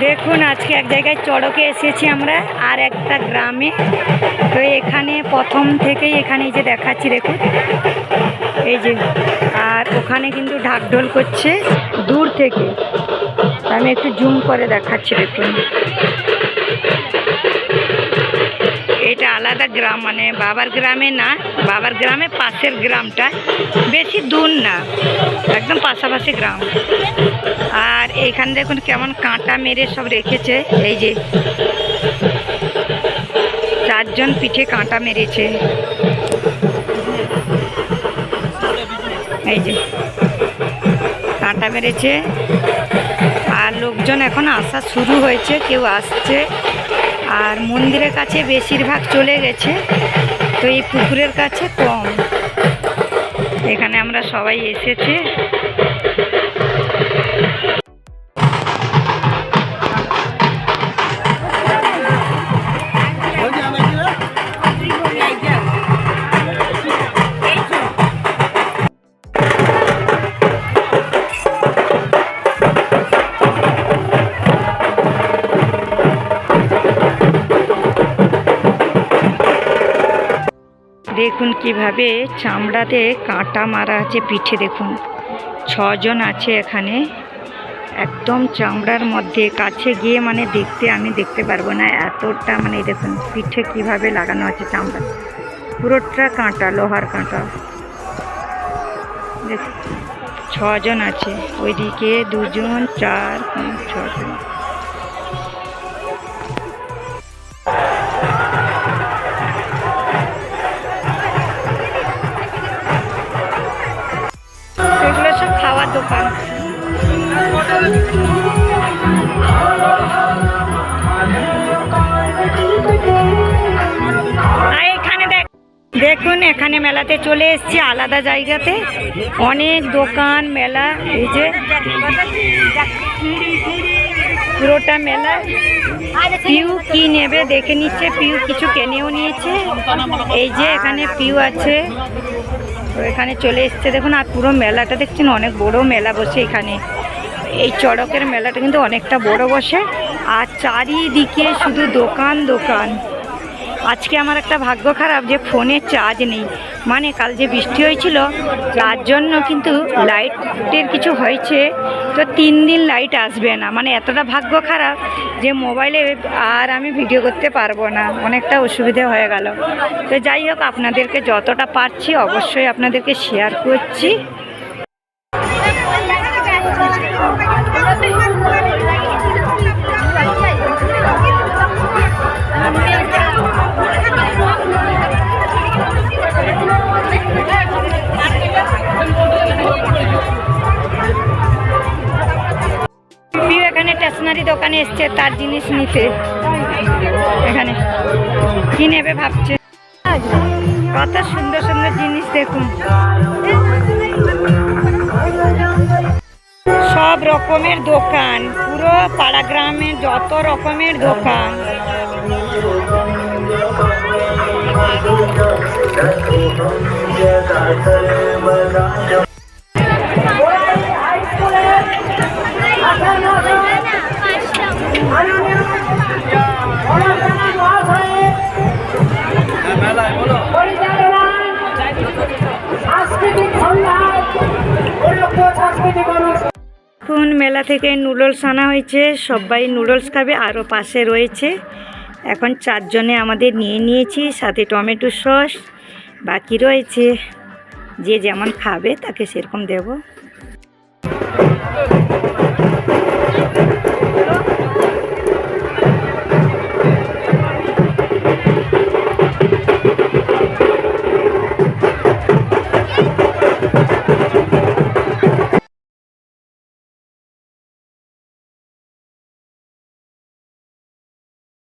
দেখুন, আজকে এক জায়গায় চড়কে এসেছি আমরা, আর একটা গ্রামে। তো এখানে প্রথম থেকেই এখানে যে দেখাচ্ছি, দেখুন। এই যে, আর ওখানে কিন্তু ঢাকঢোল করছে দূর থেকে। আমি একটু জুম করে দেখাচ্ছি, দেখুন। আলাদা গ্রাম মানে বাবার গ্রামে না, বাবার গ্রামে পাশের গ্রামটা, বেশি দূর না, একদম পাশাপাশি গ্রাম। আর এইখানে দেখুন কেমন কাঁটা মেরে সব রেখেছে, এই যে চারজন পিঠে কাঁটা মেরেছে। এই যে কাঁটা মেরেছে, আর লোকজন এখন আসা শুরু হয়েছে, কেউ আসছে। আর মন্দিরের কাছে বেশিরভাগ চলে গেছে, তো এই পুকুরের কাছে কম। এখানে আমরা সবাই এসেছি। দেখুন কীভাবে চামড়াতে কাঁটা মারা আছে পিঠে, দেখুন। ছজন আছে এখানে। একদম চামড়ার মধ্যে, কাছে গিয়ে মানে দেখতে আমি দেখতে পারব না এতটা মানে দেখুন পিঠে কীভাবে লাগানো আছে চামড়া। পুরোটা কাঁটা, লোহার কাঁটা। ছজন আছে। ওইদিকে দুজন, চার, পাঁচ ছজন দেখুন, এখানে মেলাতে চলে এসেছি আলাদা জায়গাতে। অনেক দোকান, মেলা, এই যে পুরোটা মেলা। পিউ কি নেবে দেখে নিচ্ছে, পিউ কিছু কেনেও নিয়েছে। এই যে এখানে পিউ আছে। তো এখানে চলে এসছে। দেখুন, আর পুরো মেলাটা দেখছেন, অনেক বড় মেলা বসে এখানে। এই চড়কের মেলাটা কিন্তু অনেকটা বড় বসে। আর চারিদিকে শুধু দোকান দোকান। আজকে আমার একটা ভাগ্য খারাপ যে ফোনে চার্জ নেই। মানে কাল যে বৃষ্টি হয়েছিল, তার জন্য কিন্তু লাইটের কিছু হয়েছে। তো তিন দিন লাইট আসবে না। মানে এতটা ভাগ্য খারাপ যে মোবাইলে আর আমি ভিডিও করতে পারব না। অনেকটা অসুবিধে হয়ে গেল। তো যাই হোক, আপনাদেরকে যতটা পারছি অবশ্যই আপনাদেরকে শেয়ার করছি। স্টেশনারি দোকানে এসছে, তার জিনিস নিতে। এখানে। কি নেবে ভাবছে? কত সুন্দর সুন্দর জিনিস দেখুন। সব রকমের দোকান, পুরো পাড়া গ্রামে যত রকমের দোকান। এখন মেলা থেকে নুডলস আনা হয়েছে। সবাই নুডলস খাবে আরও পাশে রয়েছে। এখন চারজনে আমাদের নিয়ে নিয়েছি, সাথে টমেটো সস, বাকি রয়েছে। যে যেমন খাবে তাকে সেরকম দেবো।